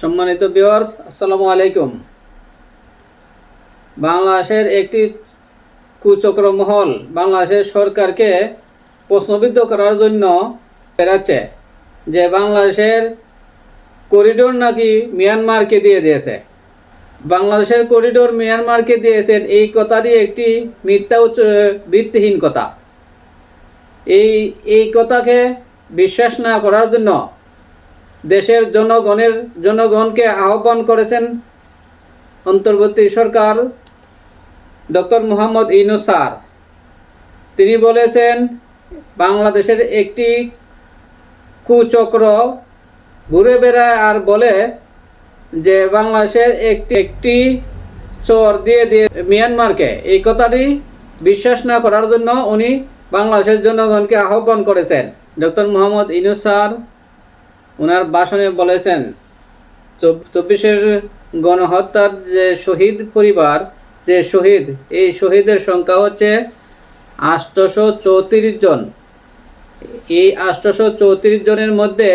সম্মানিত ভিউয়ার্স আসসালামু আলাইকুম। বাংলাদেশের একটি কুচক্র মহল বাংলাদেশের সরকারকে প্রশ্নবিদ্ধ করার জন্য বেড়াচ্ছে, যে বাংলাদেশের করিডোর নাকি মিয়ানমারকে দিয়ে দিয়েছে। বাংলাদেশের করিডোর মিয়ানমারকে দিয়েছেন এই কথাটি একটি মিথ্যা উচ্চ- ভিত্তিহীন কথা। এই এই কথাকে বিশ্বাস না করার জন্য দেশের জনগণের, জনগণকে আহ্বান করেছেন অন্তর্বর্তী সরকার ডক্টর মোহাম্মদ ইউনুস স্যার। তিনি বলেছেন, বাংলাদেশের একটি কুচক্র ঘুরে বেড়ায় আর বলে যে, বাংলাদেশের একটি একটি চর দিয়ে দিয়ে মিয়ানমারকে। এই কথাটি বিশ্বাস না করার জন্য উনি বাংলাদেশের জনগণকে আহ্বান করেছেন। ডক্টর মোহাম্মদ ইনুস স্যার ওনার ভাষণে বলেছেন চব্বিশের গণহত্যার যে শহীদ পরিবার, যে শহীদ, এই শহীদের সংখ্যা হচ্ছে আষ্টশো চৌত্রিশ জন। এই আষ্টশো চৌত্রিশ জনের মধ্যে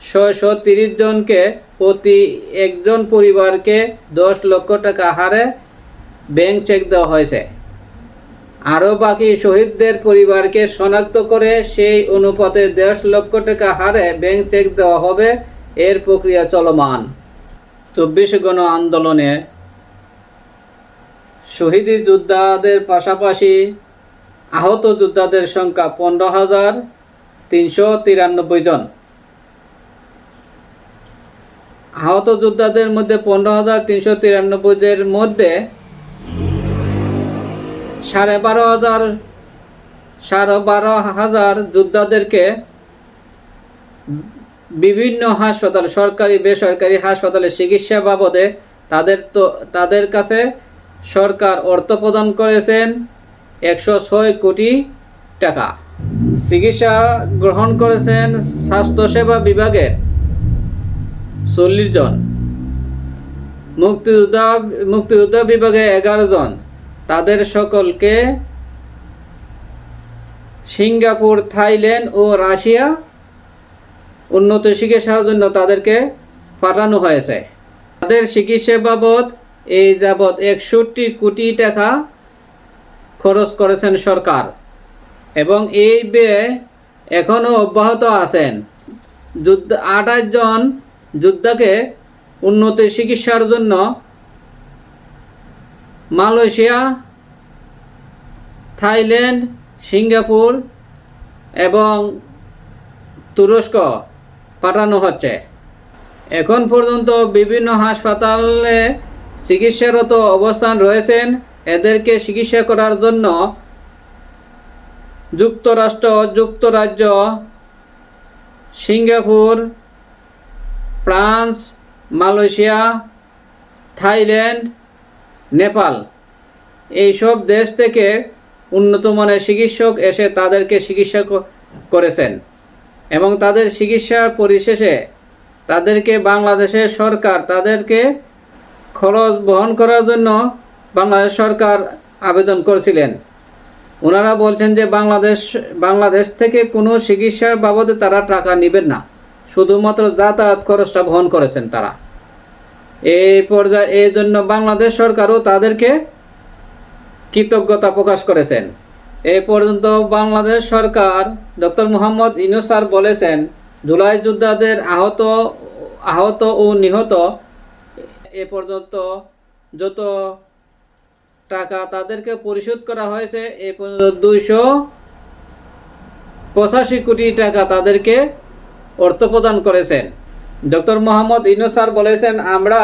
ছয়শো তিরিশ জনকে প্রতি একজন পরিবারকে দশ লক্ষ টাকা হারে ব্যাংক চেক দেওয়া হয়েছে। আরও বাকি শহীদদের পরিবারকে শনাক্ত করে সেই অনুপাতে দশ লক্ষ টাকা হারে ব্যাংক চেক দেওয়া হবে। এর প্রক্রিয়া চলমান। চব্বিশ গণ আন্দোলনে শহীদি যোদ্ধাদের পাশাপাশি আহত যোদ্ধাদের সংখ্যা পনেরো হাজার তিনশো তিরানব্বই জন। আহত যোদ্ধাদের মধ্যে পনেরো হাজার তিনশো তিরানব্বইয়ের মধ্যে সাড়ে বারো হাজার, সাড়ে বারো হাজার যোদ্ধাদেরকে বিভিন্ন হাসপাতাল, সরকারি, বেসরকারি হাসপাতালে চিকিৎসা বাবদে তাদের তো, তাদের কাছে সরকার অর্থ প্রদান করেছেন একশো ছয় কোটি টাকা। চিকিৎসা গ্রহণ করেছেন স্বাস্থ্যসেবা বিভাগের চল্লিশ জন। মুক্তিযোদ্ধা মুক্তিযোদ্ধা বিভাগে এগারো জন। তাদের সকলকে সিঙ্গাপুর, থাইল্যান্ড ও রাশিয়া উন্নত চিকিৎসার জন্য তাদেরকে পাঠানো হয়েছে। তাদের চিকিৎসা বাবদ এই যাবৎ একষট্টি কোটি টাকা খরচ করেছেন সরকার এবং এই ব্যয় এখনও অব্যাহত আছেন। যুদ্ধ, আঠাশ জন যোদ্ধাকে উন্নত চিকিৎসার জন্য মালয়েশিয়া, থাইল্যান্ড, সিঙ্গাপুর এবং তুরস্ক পাঠানো হচ্ছে। এখন পর্যন্ত বিভিন্ন হাসপাতালে চিকিৎসারত অবস্থান রয়েছেন। এদেরকে চিকিৎসা করার জন্য যুক্তরাষ্ট্র, যুক্তরাজ্য, Singapore, France, Malaysia, Thailand Nepal. এইসব দেশ থেকে উন্নত মানের চিকিৎসক এসে তাদেরকে চিকিৎসা করেছেন এবং তাদের চিকিৎসার পরিশেষে তাদেরকে বাংলাদেশের সরকার তাদেরকে খরচ বহন করার জন্য বাংলাদেশ সরকার আবেদন করেছিলেন। ওনারা বলছেন যে বাংলাদেশ বাংলাদেশ থেকে কোনো চিকিৎসার বাবদে তারা টাকা নেবেন না। শুধুমাত্র যাতায়াত খরচটা বহন করেছেন তারা। এই পর্যায়ে এই জন্য বাংলাদেশ সরকারও তাদেরকে কৃতজ্ঞতা প্রকাশ করেছেন। এ পর্যন্ত বাংলাদেশ সরকার ডক্টর মোহাম্মদ ইনুস স্যার বলেছেন জুলাই যোদ্ধাদের আহত আহত ও নিহত এ পর্যন্ত যত টাকা তাদেরকে পরিশোধ করা হয়েছে, এ পর্যন্ত দুইশো পঁচাশি কোটি টাকা তাদেরকে অর্থ প্রদান করেছেন। ডক্টর মোহাম্মদ ইনুস স্যার বলেছেন, আমরা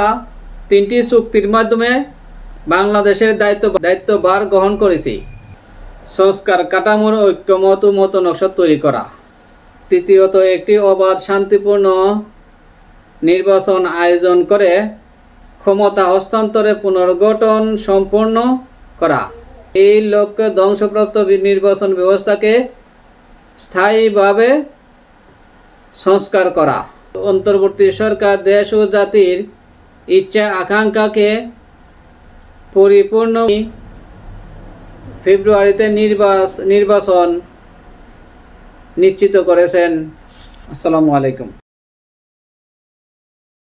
তিনটি চুক্তির মাধ্যমে বাংলাদেশের দায়িত্ব, দায়িত্বভার গ্রহণ করেছি। সংস্কার কাঠামোর ঐক্যমত মত নকশা তৈরি করা। তৃতীয়ত, একটি অবাধ, শান্তিপূর্ণ নির্বাচন আয়োজন করে ক্ষমতা হস্তান্তরে পুনর্গঠন সম্পন্ন করা। এই লক্ষ্যে ধ্বংসপ্রাপ্ত নির্বাচন ব্যবস্থাকে স্থায়ীভাবে সংস্কার করা। অন্তর্বর্তী সরকার, দেশ ও জাতির ইচ্ছা, আকাঙ্ক্ষাকে পরিপূর্ণ ফেব্রুয়ারিতে নির্বাচ নির্বাচন নিশ্চিত করেছেন। আসসালামু আলাইকুম।